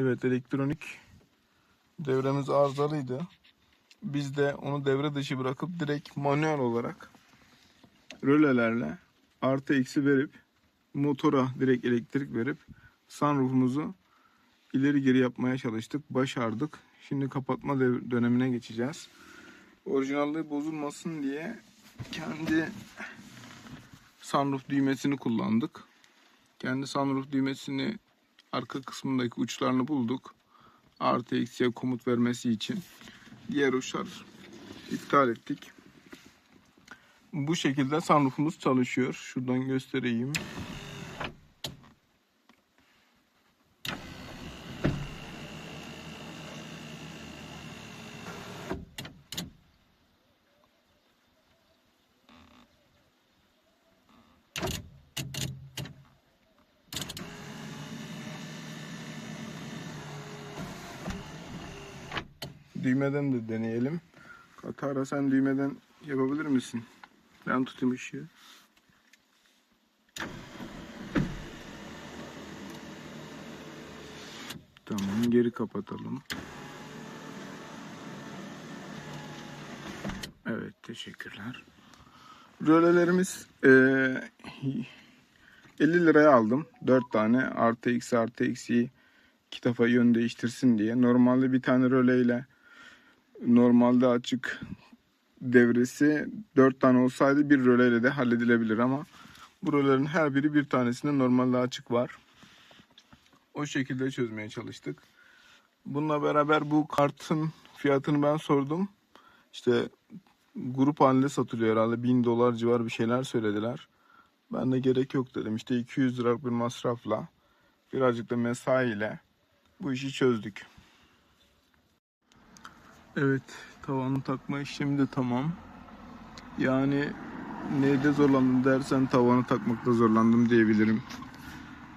Evet elektronik devremiz arızalıydı. Biz de onu devre dışı bırakıp direkt manuel olarak rölelerle artı eksi verip motora direkt elektrik verip sunroofumuzu ileri geri yapmaya çalıştık. Başardık. Şimdi kapatma dönemine geçeceğiz. Orijinalliği bozulmasın diye kendi sunroof düğmesini kullandık. Kendi sunroof düğmesini arka kısmındaki uçlarını bulduk. Artı eksiye komut vermesi için. Diğer uçlar iptal ettik. Bu şekilde sunroofumuz çalışıyor. Şuradan göstereyim. Düğmeden de deneyelim. Katara sen düğmeden yapabilir misin? Ben tutayım ışığı. Tamam geri kapatalım. Evet teşekkürler. Rölelerimiz eee 50 liraya aldım. 4 tane artı eksi artı eksi iki defa yön değiştirsin diye. Normalde bir tane röleyle normalde açık devresi 4 tane olsaydı bir röleyle de halledilebilir ama bu rölelerin her biri bir tanesinde normalde açık var. O şekilde çözmeye çalıştık. Bununla beraber bu kartın fiyatını ben sordum. İşte grup halinde satılıyor herhalde 1000 dolar civar bir şeyler söylediler. Ben de gerek yok dedim. İşte 200 liralık bir masrafla birazcık da mesaiyle bu işi çözdük. Evet, tavanı takma işlemi de tamam. Yani neyde zorlandım dersen tavanı takmakta zorlandım diyebilirim.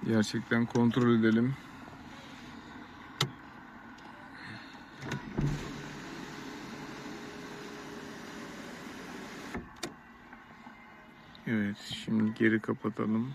Gerçekten kontrol edelim. Evet, şimdi geri kapatalım.